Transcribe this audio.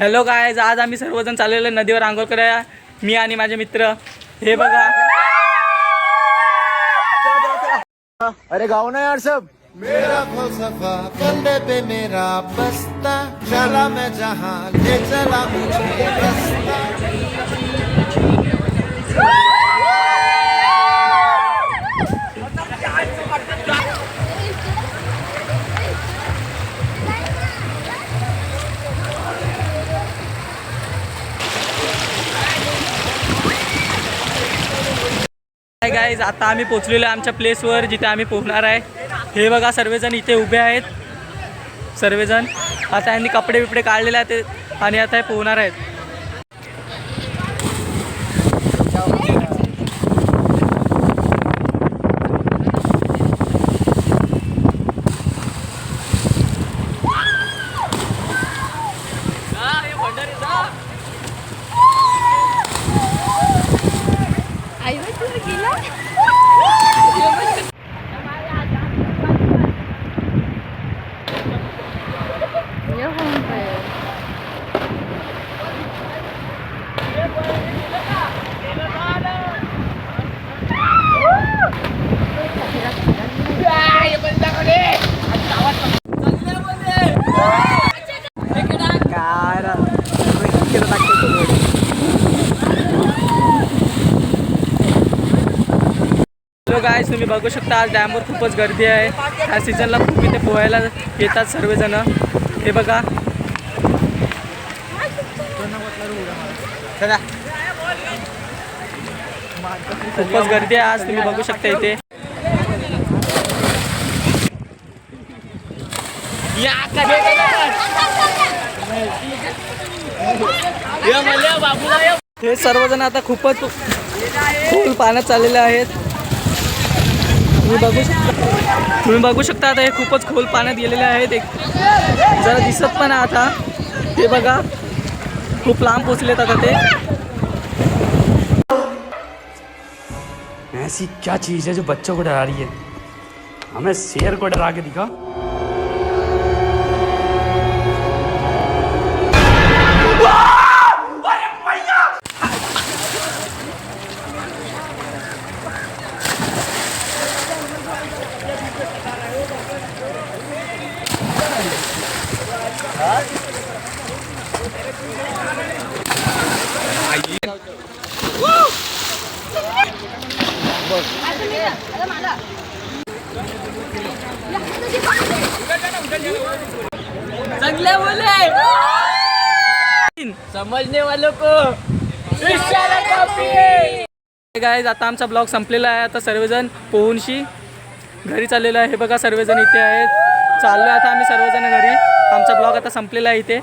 Hello काय आज आम्ही सर्वजण चाललेलो नदीवर आंघोळ करायला मी आणि माझे मित्र. हे बघा. अरे गाओ ना यार सब. मेरा फलसफा कंधे पे मेरा बस्ता. चला मैं जहाँ ले चला मुझे रास्ता काय गाईज आता आम्ही पोचलेलो आहे आमच्या प्लेसवर जिथे आम्ही पोहणार आहे. हे बघा सर्वजण इथे उभे आहेत. सर्वजण. आता यांनी कपडे बिपडे काढलेले आहेत आणि आता हे पोहणार आहेत. เยอะ हॅलो तुम्ही बघू शकता आज डॅमवर खूपच गर्दी आहे. ह्या सीझनला खूप इथे पोहायला येतात सर्वजण. हे बघा. खूपच गर्दी आहे. आज तुम्ही बघू शकता इथे. हे सर्वजण आता खूपच फुल पाण्यात चाललेले आहेत. तुम्ही बघू शकता आता खूपच खोल पाण्यात गेलेले एक जरा दिसत पण आता. ये बघा, खूप लांब ते. ऐसी क्या चीज़ है जो बच्चों को डरा रही है? हमें शेर को डरा के दिखा। समजने वालों को गाईज आता आमचा ब्लॉग संपलेला आहे. आता सर्वजण पोहूनशी घरी चाललेलो आहे. हे बघा सर्वजण इथे आहेत. चाललो आता आम्ही सर्वजण घरी. आमचा ब्लॉग आता संपलेला आहे इथे.